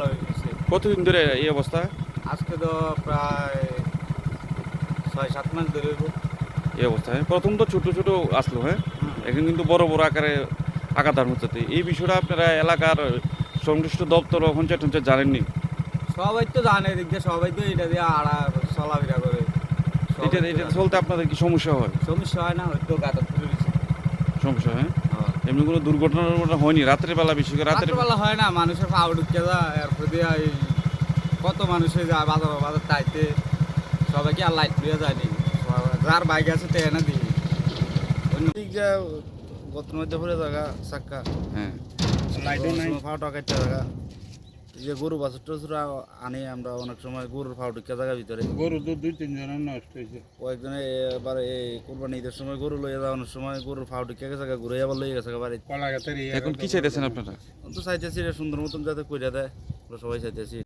হয়ে গেছে। কতদিন ধরে এই অবস্থা? আজকে তো প্রায় ছয় সাত মাস ধরে এই অবস্থায় হ্যাঁ? প্রথম তো ছোট ছোট আসলো হ্যাঁ? এখন কিন্তু বড় বড় আকারে আকার ধারণ হচ্ছে। এই বিষয়টা আপনারা এলাকার সংশ্লিষ্ট দপ্তর ও পঞ্চায়েত টঞ্চায়েত জানেননি? সবাই তো জানে এদিক দিয়ে সবাই তো এটা দিয়ে আড়া চলাফেরা করে। এটা এটা চলতে আপনাদের কি সমস্যা হয়? সমস্যা হয় না হয়তো গাঁদা সমস্যা হ্যাঁ? এমনি কোনো দুর্ঘটনা টুর্ঘটনা হয়নি? রাতের বেলা বেশি করে? রাতের রাত্রেবেলা হয় না মানুষের পাও ঢুকে যায় এরপর দিয়ে এই কত মানুষে যায় বাজার বাজার তাইতে। সবাইকে আর লাইট দিয়ে যায়নি? যার বাইক আছে তে এনে দিই ঠিক যে গত মধ্যে পড়ে জায়গা চাক্কা। হ্যাঁ। জায়গা যে গরু বাছুর টছুর আনি আমরা অনেক সময় গরুর ফাউটিকা জায়গা ভিতরে। গরু তো দুই তিনজনের নষ্ট হয়েছে কয়েকজনে এবার এই কোরবানি ঈদের সময় গরু লইয়া সময় গরুর ঘুরে আবার লইয়া গেছে গা বাড়িতে। কলা গাছের এখন কি চাইতেছেন আপনারা? তো চাইতেছি সুন্দর মতন যাতে কইরা দেয়। সবাই চাইতেছি।